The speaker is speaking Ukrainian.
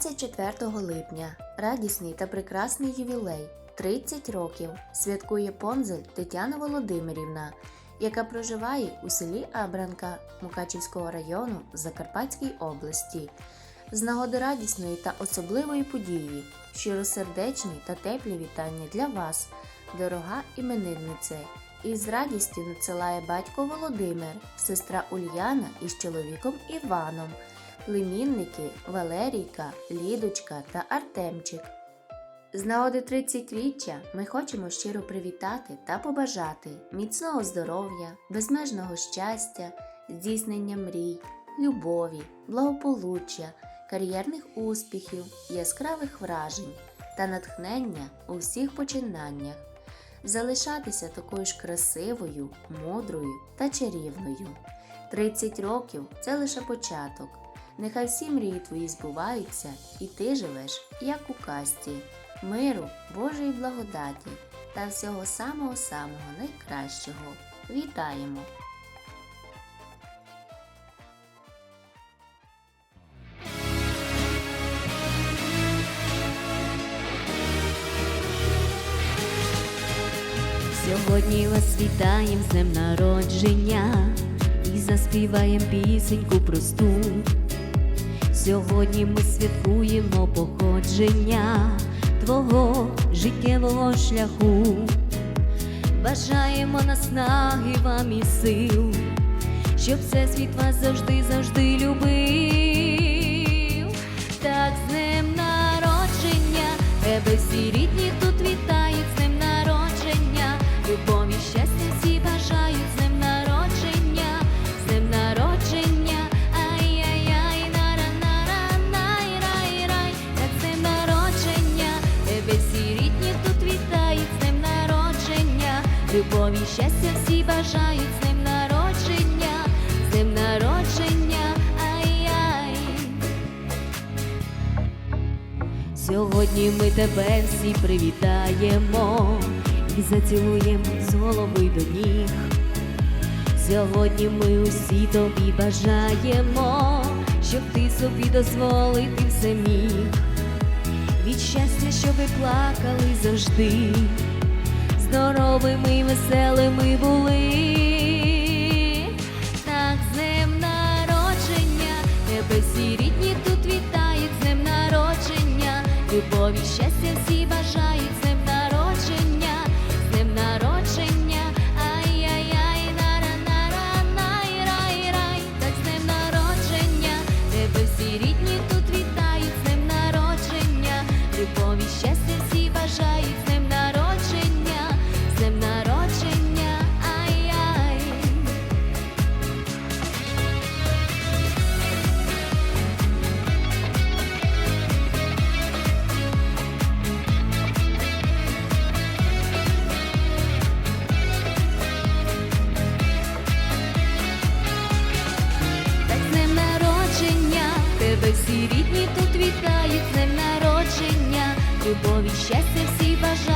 24 липня. Радісний та прекрасний ювілей. 30 років. Святкує Понзель Тетяна Володимирівна, яка проживає у селі Абранка Мукачівського району Закарпатській області. З нагоди радісної та особливої події, щиросердечні та теплі вітання для вас, дорога імениннице, і з радістю надсилає батько Володимир, сестра Ульяна із чоловіком Іваном, племінники Валерійка, Лідочка та Артемчик. З нагоди 30-річчя ми хочемо щиро привітати та побажати міцного здоров'я, безмежного щастя, здійснення мрій, любові, благополуччя, кар'єрних успіхів, яскравих вражень та натхнення у всіх починаннях, залишатися такою ж красивою, мудрою та чарівною. 30 років це лише початок. Нехай всі мрії твої збуваються, і ти живеш, як у казці, миру, Божої благодаті та всього самого самого найкращого. Вітаємо! Сьогодні вас вітаєм з днем народження і заспіваєм пісеньку просту. Сьогодні ми святкуємо походження твого життєвого шляху. Бажаємо наснаги вам і сил, щоб всесвіт вас завжди, завжди любив. Так з днем народження, тебе всі рідні любові, щастя всі бажають з днем народження, з днем народження, ай-яй. Сьогодні ми тебе всі привітаємо і зацілуємо з голови до ніг. Сьогодні ми усі тобі бажаємо, щоб ти собі дозволити все міг. Від щастя, щоби плакали завжди, здоровими, веселими були. Так, з днем народження, тебе всі рідні тут вітають з днем народження, любові, щастя всі бажають з днем народження, з днем народження, ай-яй-яй, нара-нара-най-рай-рай, так з днем народження, тебе всі рідні тут вітають з днем народження, любові, щастя тебе всі рідні тут вітають з днем народження, любові, щастя, всі бажають.